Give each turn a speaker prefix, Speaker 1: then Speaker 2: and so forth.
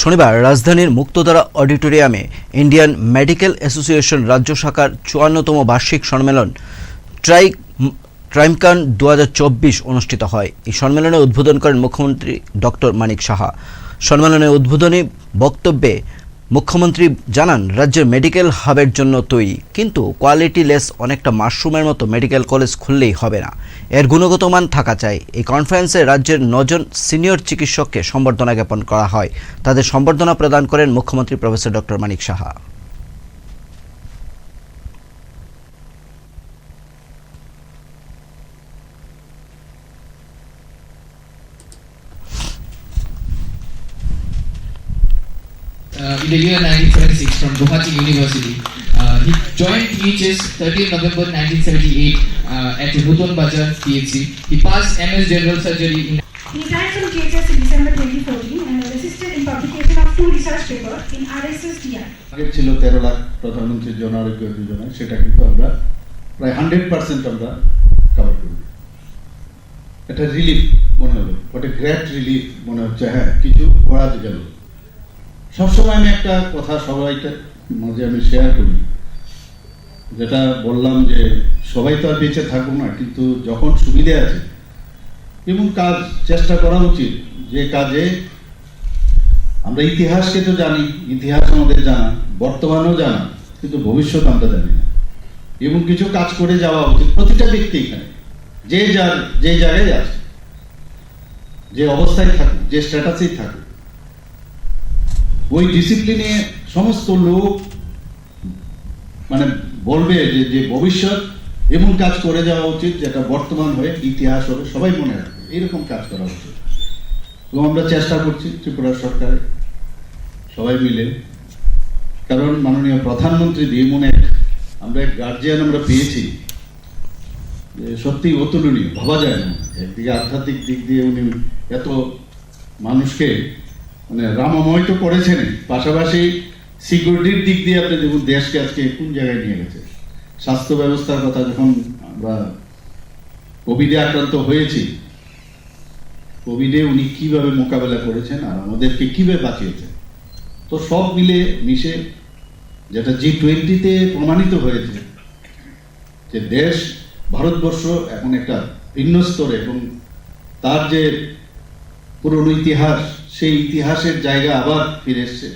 Speaker 1: শনিবার রাজধানীর মুক্তধারা অডিটোরিয়ামে ইন্ডিয়ান মেডিকেল অ্যাসোসিয়েশন রাজ্য শাখার চুয়ান্নতম বার্ষিক সম্মেলন ট্রাই ট্রাইমকান দু হাজার চব্বিশ অনুষ্ঠিত হয়। এই সম্মেলনে উদ্বোধন করেন মুখ্যমন্ত্রী ডক্টর মানিক সাহা। সম্মেলনে উদ্বোধনী বক্তব্যে মুখ্যমন্ত্রী জানান, রাজ্যের মেডিকেল হাবের জন্য তৈরি, কিন্তু কোয়ালিটি লেস অনেকটা মাশরুমের মতো মেডিকেল কলেজ খুললেই হবে না। এর গুণগত মান থাকা চাই। এই কনফারেন্সে রাজ্যের নজন সিনিয়র চিকিৎসককে সম্বর্ধনা জ্ঞাপন করা হয়। তাদের সম্বর্ধনা প্রদান করেন মুখ্যমন্ত্রী professor doctor Manik Saha.
Speaker 2: uh, in the year 1976 from Guwahati University. Uh, he joined THS 13 November 1978 uh, at Ruton Bazar, THC. He passed MS General Surgery in
Speaker 3: He resigned from GHS in December 2014 and was assisted in publication of two research papers in RSSDR.
Speaker 4: Target ছিল তেরো লাখ প্রধানমন্ত্রীর জন আরোগ্য যোজনায় সেটা কিন্তু আমরা প্রায় hundred percent আমরা কভার করি এটা রিলিফ মনে হলো ওটা গ্রেট রিলিফ মনে হচ্ছে হ্যাঁ কিছু করা গেল সবসময় আমি একটা কথা সবাইকে মাঝে আমি শেয়ার করি। যেটা বললাম যে সবাই তো আর বেঁচে থাকব না, কিন্তু যখন সুবিধে আছে, এবং কাজ চেষ্টা করা উচিত, যে কাজে আমরা ইতিহাসকে তো জানি, ইতিহাস আমাদের জানা, বর্তমানেও জানা, কিন্তু ভবিষ্যৎ আমরা জানি না। এবং কিছু কাজ করে যাওয়া উচিত, প্রতিটা ব্যক্তি এখানে, যে যার, যে জায়গায় আছে, যে অবস্থায় থাকুক, যে স্ট্যাটাসেই থাকুক ওই ডিসিপ্লিনে সমস্ত লোক মানে বলবে যে যে ভবিষ্যৎ এমন কাজ করে যাওয়া উচিত যেটা বর্তমান হয়ে ইতিহাস হবে, সবাই মনে রাখবে। এরকম কাজ করা উচিত। এবং আমরা চেষ্টা করছি ত্রিপুরা সরকার সবাই মিলে। কারণ মাননীয় প্রধানমন্ত্রী দিয়ে মনে আমরা এক গার্জিয়ান আমরা পেয়েছি। যে সত্যি অতুলনীয়, ভাবা যায় না। একদিকে আধ্যাত্মিক দিক দিয়ে উনি এত মানুষকে মানে রামময় তো করেছেন পাশাপাশি সিকিউরিটির দিক দিয়ে আপনি দেখুন, দেশকে আজকে কোন জায়গায় নিয়ে গেছে? স্বাস্থ্য ব্যবস্থার কথা যখন আমরা কোভিডে আক্রান্ত হয়েছি, কোভিডে উনি কীভাবে মোকাবেলা করেছেন আর আমাদেরকে কীভাবে বাঁচিয়েছেন? তো সব মিলে মিশে যেটা জি টোয়েন্টিতে প্রমাণিত হয়েছে, যে দেশ ভারতবর্ষ এখন একটা ভিন্ন স্তরে এবং তার যে পুরনো ইতিহাস সেই ইতিহাসের জায়গা আবার ফিরে এসছে।